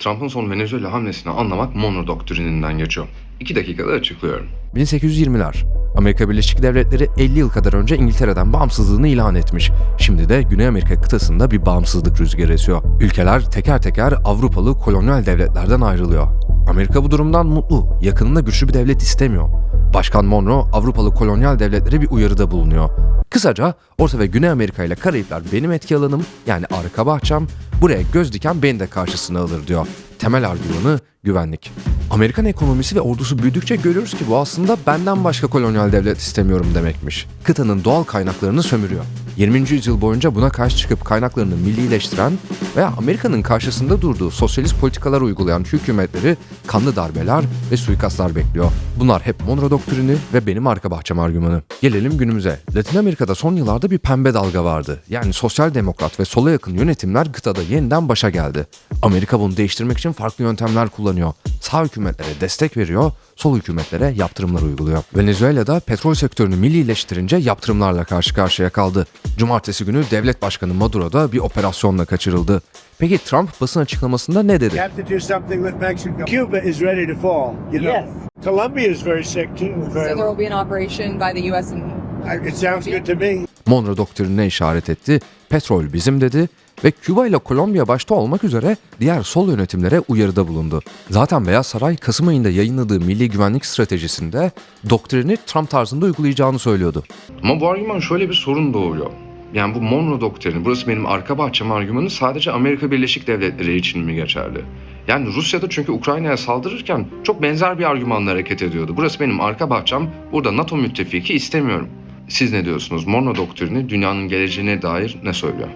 Trump'ın son Venezuela hamlesini anlamak Monroe doktrininden geçiyor. İki dakikada açıklıyorum. 1820'ler. Amerika Birleşik Devletleri 50 yıl kadar önce İngiltere'den bağımsızlığını ilan etmiş. Şimdi de Güney Amerika kıtasında bir bağımsızlık rüzgarı esiyor. Ülkeler teker teker Avrupalı kolonyal devletlerden ayrılıyor. Amerika bu durumdan mutlu. Yakınında güçlü bir devlet istemiyor. Başkan Monroe Avrupalı kolonyal devletlere bir uyarıda bulunuyor. Kısaca Orta ve Güney Amerika ile Karayipler benim etki alanım yani arka bahçem. Buraya göz diken beni de karşısına alır diyor. Temel argümanı güvenlik. Amerikan ekonomisi ve ordusu büyüdükçe görüyoruz ki bu aslında benden başka kolonyal devlet istemiyorum demekmiş. Kıtanın doğal kaynaklarını sömürüyor. 20. yüzyıl boyunca buna karşı çıkıp kaynaklarını millileştiren veya Amerika'nın karşısında durduğu sosyalist politikalar uygulayan hükümetleri kanlı darbeler ve suikastlar bekliyor. Bunlar hep Monroe doktrini ve benim arka bahçem argümanı. Gelelim günümüze. Latin Amerika'da son yıllarda bir pembe dalga vardı. Yani sosyal demokrat ve sola yakın yönetimler kıtada yeniden başa geldi. Amerika bunu değiştirmek için farklı yöntemler kullanıyor. Sağ hükümetlere destek veriyor, sol hükümetlere yaptırımlar uyguluyor. Venezuela'da petrol sektörünü millileştirince yaptırımlarla karşı karşıya kaldı. Cumartesi günü devlet başkanı Maduro da bir operasyonla kaçırıldı. Peki Trump basın açıklamasında ne dedi? You have to do something with Mexico. Cuba is ready to fall. You know, Yes. Colombia is very sick too. So there will be an operation by the U.S. and It sounds good to me. Monroe doktrinine işaret etti, petrol bizim dedi ve Küba ile Kolombiya başta olmak üzere diğer sol yönetimlere uyarıda bulundu. Zaten Beyaz Saray Kasım ayında yayınladığı milli güvenlik stratejisinde doktrini Trump tarzında uygulayacağını söylüyordu. Ama bu argüman şöyle bir sorun doğuruyor. Yani bu Monroe doktrini, burası benim arka bahçem argümanı sadece Amerika Birleşik Devletleri için mi geçerli? Yani Rusya'da çünkü Ukrayna'ya saldırırken çok benzer bir argümanla hareket ediyordu. Burası benim arka bahçem, burada NATO müttefiki istemiyorum. Siz ne diyorsunuz? Monroe doktrini dünyanın geleceğine dair ne söylüyor?